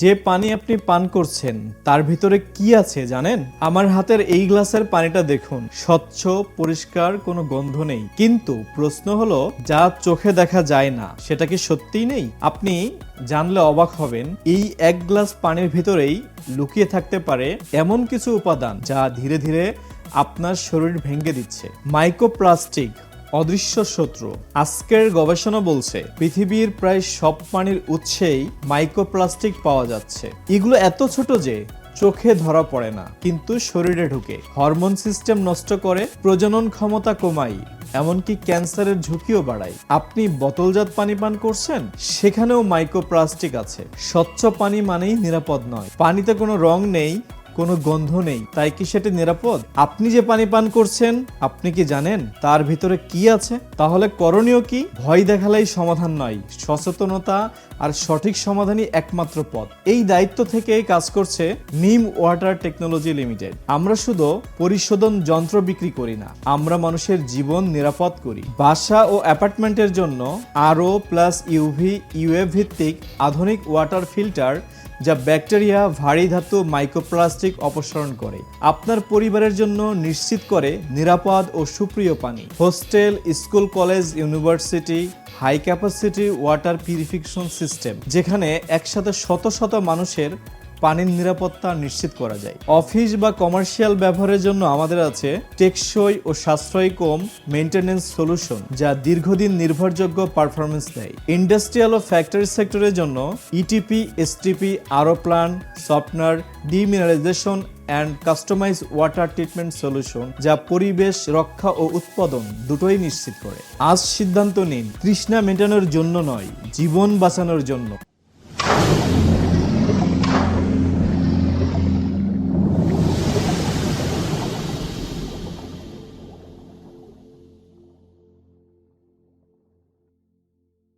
যে পানি আপনি পান করছেন, তার ভিতরে কি আছে জানেন? আমার হাতের এই গ্লাসের পানিটা দেখুন, স্বচ্ছ, পরিষ্কার, কোনো গন্ধ নেই। কিন্তু প্রশ্ন হলো, যা চোখে দেখা যায় না, সেটা কি সত্যিই নেই? আপনি জানলে অবাক হবেন, এই এক গ্লাস পানির ভিতরেই লুকিয়ে থাকতে পারে এমন কিছু উপাদান যা ধীরে ধীরে আপনার শরীর ভেঙে দিচ্ছে। মাইক্রোপ্লাস্টিক অদৃশ্য শত্রু। আজকের গবেষণা বলছে, পৃথিবীর প্রায় সব পানির উৎসেই মাইক্রোপ্লাস্টিক পাওয়া যাচ্ছে। এগুলো এত ছোট যে চোখে ধরা পড়ে না, কিন্তু শরীরে ঢুকে। হরমোন সিস্টেম নষ্ট করে প্রজনন ক্ষমতা কমায় এমনকি ক্যান্সারের ঝুঁকিও বাড়ায়। আপনি বোতলজাত পানি পান করছেন? সেখানেও মাইক্রোপ্লাস্টিক আছে। স্বচ্ছ পানি মানেই নিরাপদ নয়। পানিতে কোনো রং নেই কোনো গন্ধ নেই, তাই কি সেটা নিরাপদ? আপনি যে পানি পান করছেন, আপনি কি জানেন তার ভিতরে কি আছে? তাহলে করণীয় কি? ভয় দেখালেই সমাধান নয়, সচেতনতা আর সঠিক সমাধানই একমাত্র পথ। এই দায়িত্ব থেকে কাজ করছে নিম ওয়াটার টেকনোলজি লিমিটেড। আমরা শুধু পরিশোধন যন্ত্র বিক্রি করি না, আমরা মানুষের জীবন নিরাপদ করি। বাসা ও অ্যাপার্টমেন্টের জন্য আরও প্লাস ইউভি ইউএ ভিত্তিক আধুনিক ওয়াটার ফিল্টার যা ব্যাকটেরিয়া, ভারী ধাতু, মাইক্রোপ্লাস্টিক অপসারণ করে। আপনার পরিবারের জন্য নিশ্চিত করে নিরাপদ ও সুপ্রিয় পানি। Hostel, school, college, university, high capacity water purification system, যেখানে একসাথে শত শত মানুষের পানির নিরাপত্তা নিশ্চিত করা যায়। অফিস বা কমার্শিয়াল ব্যবহারের জন্য আমাদের আছে টেকসই ও সাশ্রয়ী কম মেনটেনেন্স সলিউশন, যা দীর্ঘদিন নির্ভরযোগ্য পারফরমেন্স দেয়। ইন্ডাস্ট্রিয়াল ও ফ্যাক্টরি সেক্টরের জন্য ইটিপি এসটিপি আরও plant softener demineralization and customize water treatment solution যা পরিবেশ, রক্ষা ও উৎপাদন দুটোই নিশ্চিত করে। আজ সিদ্ধান্ত নিন, তৃষ্ণা মেটানোর জন্য নয়, জীবন বাঁচানোর জন্য।